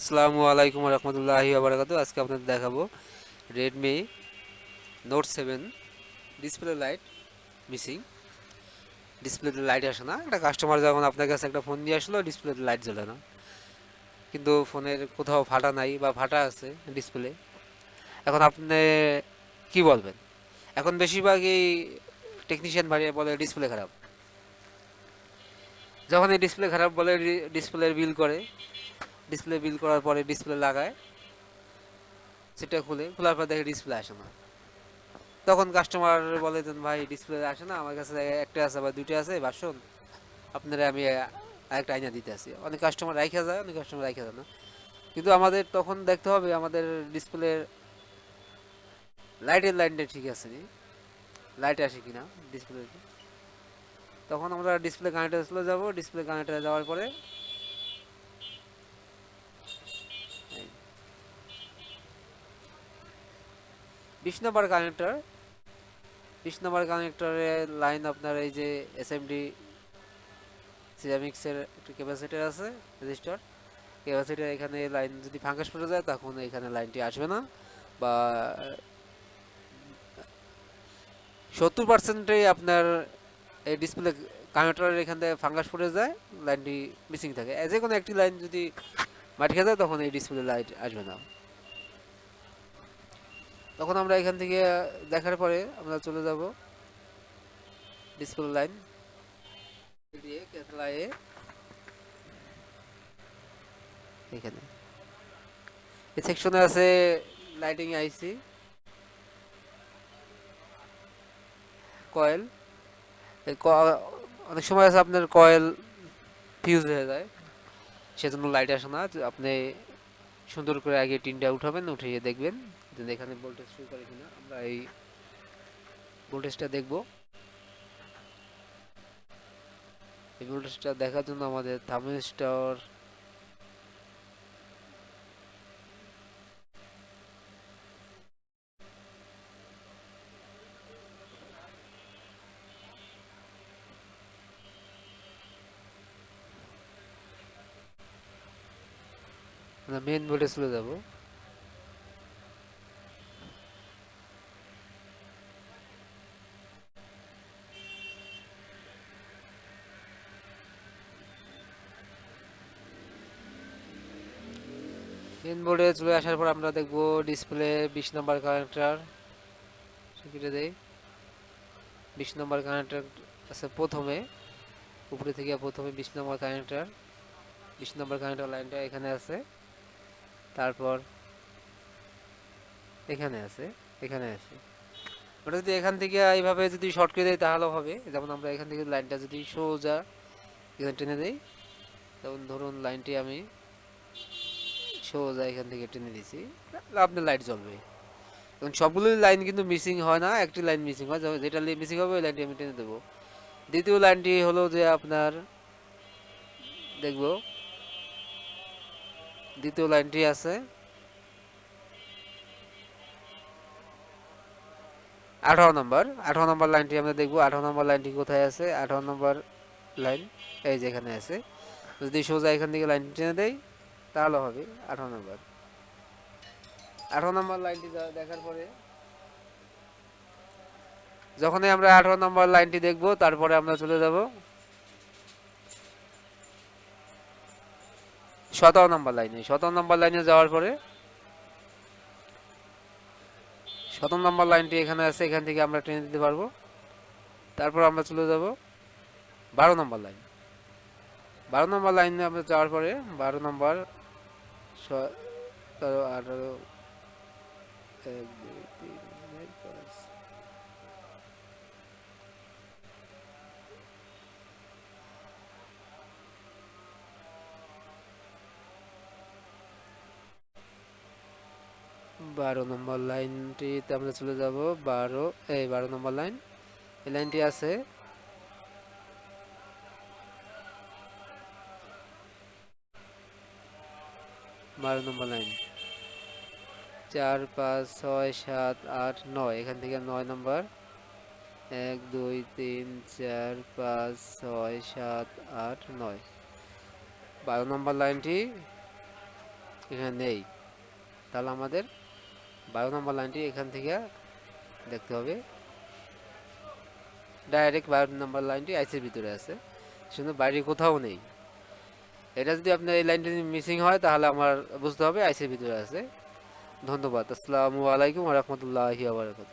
আসসালামু আলাইকুম রহমতুল্লাহি আবরাকাতু আজকে আপনাদের দেখাবো Redmi note seven display light missing ডিসপ্লেতে লাইট আসে না। একটা কাস্টমার যখন আপনার কাছে একটা ফোন নিয়ে আসলো ডিসপ্লেতে লাইট জ্বলে না। কিন্তু ফোনের কোথাও ফাটা নাই বা ফাটা আছে ডিসপ্লে এখন আপনি কি বলবেন? এখন বেশিরভাগই টেকনিশিয়ান বাড়িয়ে বলে ডিসপ্লে খারাপ। যখন এই ডিসপ্লে খারাপ বলে ডিসপ্লের বিল করে ডিসপ্লে বিল করার পরে ডিসপ্লে লাগায়। সেটা খুলে, খোলার পর দেখে ডিসপ্লে আসে না। তখন কাস্টমার বলে ভাই ডিসপ্লে আসে না, আমার কাছে একটা আছে বা দুইটা আছে বাসন আপনারা আমি আরেকটা আইনা দিতে আসি। অনেক কাস্টমার রাইখা যায়, অনেক কাস্টমার রাইখা যায় না। কিন্তু আমাদের তখন দেখতে হবে, আমাদের ডিসপ্লের লাইটের লাইনটা ঠিক আছে। নি লাইট আসে কিনা ডিসপ্লে তখন আমরা ডিসপ্লে কানেক্টার চলে যাব। ডিসপ্লে কানেক্টারে যাওয়ার পরে বিশ নম্বর কানেক্টর। বিশ নম্বর কানেক্টরের লাইন আপনার এই যে এসএমডি সিরামিক্সের একটা ক্যাপাসিটার আছে রেজিস্টার ক্যাপাসিটার এখানে লাইন যদি ফাঙ্গাস পড়ে যায়, তখন এখানে লাইনটি আসবে না। বা সত্তর পার্সেন্টেই আপনার এই ডিসপ্লে কানেক্টরের এখান থেকে ফাঙ্গাস পড়ে যায় লাইনটি মিসিং থাকে। যে কোনো একটি লাইন যদি মাটি খেয়ে যায়, তখন এই ডিসপ্লে লাইট আসবে না। তখন আমরা এখান থেকে দেখার পরে আমরা চলে যাব ডিসপ্লে লাইন। এখানে। এই সেকশনে আছে লাইটিং আইসি। কয়েল। অনেক সময় আছে আপনার কয়েল ফিউজ হয়ে যায়। সেজন্য লাইট আসে না আপনি সুন্দর করে আগে টিনটা উঠাবেন উঠিয়ে দেখবেন এখানে ভোল্টেজ শুরু করে কিনা। আমরা এই ভোল্টেজটা দেখব। এই ভোল্টেজটা দেখার জন্য আমাদের থার্মিস্টর আমরা মেন বোর্ডে চলে যাব। মেন বোর্ডে চলে আসার পর আমরা দেখব ডিসপ্লে বিশ নম্বর কানেক্টর কেটে দেই। বিশ নম্বর কানেক্টর আছে প্রথমে। উপরে থেকে প্রথমে বিশ নম্বর কানেক্টর বিশ নম্বর কানেক্টর লাইনটা এখানে আছে। তারপর এখানে আছে এখানে আছে। ওটা যদি এখান থেকে এইভাবে যদি শর্ট করে দেয় তাহলেও হবে। যেমন আমরা এখান থেকে লাইনটা যদি সোজা এখানে টেনে দেই, যেমন ধরুন লাইনটি আমি সোজা এখান থেকে টেনে দিছি, আপনার লাইট জ্বলবে। এবং সবগুলো লাইন কিন্তু মিসিং হয় না, একটি লাইন মিসিং হয়। যেটা মিসিং হবে, ওই লাইনটি আমি টেনে দেবো। দ্বিতীয় লাইনটি হলো যে আপনার, দেখব দ্বিতীয় লাইনটি আছে। আঠারো নম্বর আঠারো নম্বর লাইনটি আমরা দেখব, আঠারো নম্বর লাইনটি কোথায় আছে? আঠারো নম্বর লাইন এই যে এখানে আছে। যদি সোজা এখান থেকে লাইন টেনে দেয় তাহলে হবে আঠারো নম্বর। আঠারো নম্বর লাইনটি দেখার পরে, যখনই আমরা আঠারো নম্বর লাইনটি দেখব, তারপরে আমরা চলে যাব সতেরো নম্বর লাইনে, সতেরো নম্বর লাইনে যাওয়ার পরে সতেরো নম্বর লাইনটি এখানে আছে, এখান থেকে আমরা টেনে দিতে পারব। তারপর আমরা চলে যাব বারো নম্বর লাইন। বারো নম্বর লাইনে আমরা যাওয়ার পরে বারো নম্বর সতেরো আঠারো, এক, দুই, তিন চার পাঁচ বারো নম্বর লাইনটিতে আমরা চলে যাব, বারো, এই বারো নম্বর লাইন। এই লাইনটি আছে, বারো নম্বর লাইন। চার, পাঁচ, ছয়, সাত, আট, নয়, এখান থেকে নয় নম্বর। এক, দুই, তিন, চার, পাঁচ, ছয়, সাত, আট, নয়। বারো নম্বর লাইনটি এখানে নেই। তাহলে আমাদের বারো নম্বর লাইনটি এখান থেকে দেখতে হবে। ডাইরেক্ট বারো নম্বর লাইনটি আইসির ভিতরে আছে। শুধু বাইরে কোথাও নেই। এটা যদি আপনার এই লাইনটি মিসিং হয়, তাহলে আমার বুঝতে হবে আইসির ভিতরে আছে। ধন্যবাদ। আসসালামু আলাইকুম রহমতুল্লাহি আবরকাত